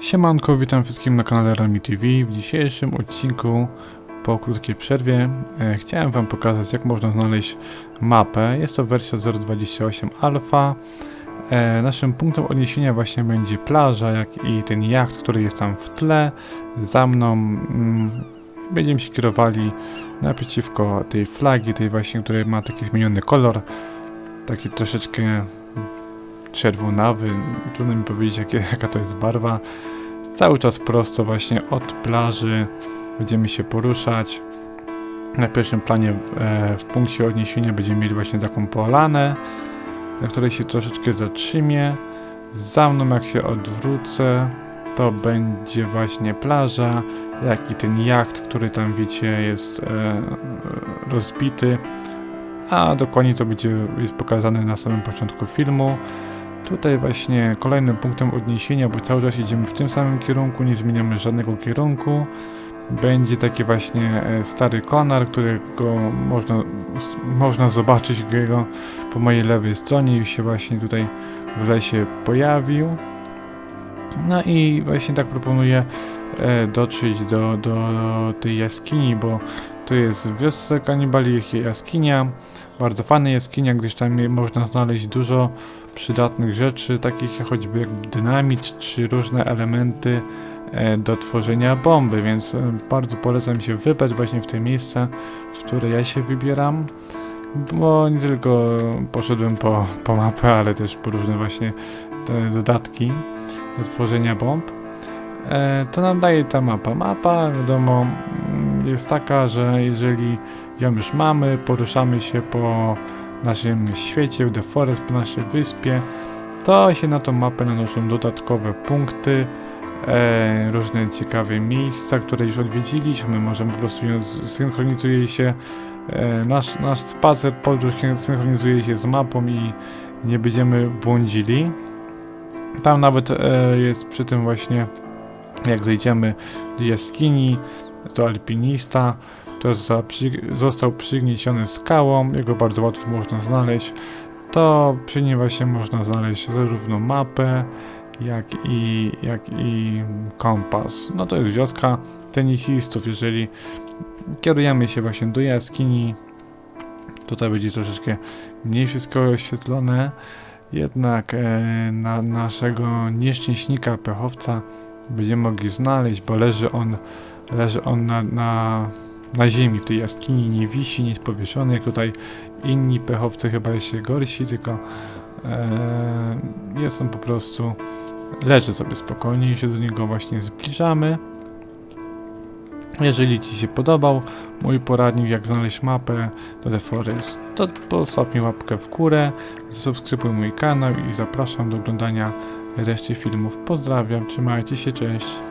Siemanko, witam wszystkim na kanale Rami TV. W dzisiejszym odcinku, po krótkiej przerwie, e, chciałem Wam pokazać, jak można znaleźć mapę. Jest to wersja 0.28 Alpha. E, naszym punktem odniesienia właśnie będzie plaża, jak i ten jacht, który jest tam w tle. Za mną mm, będziemy się kierowali naprzeciwko tej flagi, tej właśnie, której ma taki zmieniony kolor. Taki troszeczkę czerwonawy, trudno mi powiedzieć jakie, jaka to jest barwa. Cały czas prosto właśnie od plaży będziemy się poruszać. Na pierwszym planie e, w punkcie odniesienia będziemy mieli właśnie taką polanę, na której się troszeczkę zatrzymię. Za mną jak się odwrócę, to będzie właśnie plaża, jak i ten jacht, który tam wiecie jest e, rozbity. A dokładnie to będzie jest pokazane na samym początku filmu. Tutaj właśnie kolejnym punktem odniesienia, bo cały czas idziemy w tym samym kierunku, nie zmieniamy żadnego kierunku. Będzie taki właśnie e, stary konar, którego można, można zobaczyć go po mojej lewej stronie. Już się właśnie tutaj w lesie pojawił. No i właśnie tak proponuję dotrzeć do, do tej jaskini, bo to jest w wiosce kanibali jaskinia. Bardzo fajna jaskinia, gdyż tam można znaleźć dużo przydatnych rzeczy, takich jak choćby jak dynamit czy różne elementy e, do tworzenia bomby, więc e, bardzo polecam się wybrać właśnie w te miejsca, w które ja się wybieram, bo nie tylko poszedłem po, po mapę, ale też po różne właśnie dodatki do tworzenia bomb. E, Co nam daje ta mapa? Mapa, wiadomo, mm, jest taka, że jeżeli ją już mamy, poruszamy się po naszym świecie, The Forest, po naszej wyspie, to się na tą mapę nanoszą dodatkowe punkty, e, różne ciekawe miejsca, które już odwiedziliśmy, możemy po prostu synchronizuje się, e, nasz, nasz spacer, podróż synchronizuje się z mapą i nie będziemy błądzili. Tam nawet e, jest przy tym właśnie, jak zejdziemy do jaskini, to alpinista, to został przygnieciony skałą, jego bardzo łatwo można znaleźć. To przy nim właśnie można znaleźć zarówno mapę, jak i, jak i kompas. No to jest wioska tenisistów. Jeżeli kierujemy się właśnie do jaskini, tutaj będzie troszeczkę mniej wszystko oświetlone, jednak e, na naszego nieszczęśnika, pechowca będziemy mogli znaleźć, bo leży on, leży on na, na na ziemi w tej jaskini nie wisi, nie jest powieszony, jak tutaj inni pechowcy chyba jeszcze gorsi, tylko e, jest on po prostu, leży sobie spokojnie i się do niego właśnie zbliżamy. Jeżeli Ci się podobał mój poradnik, jak znaleźć mapę do The Forest, to postaw mi łapkę w górę, subskrybuj mój kanał i zapraszam do oglądania reszty filmów. Pozdrawiam, trzymajcie się, cześć.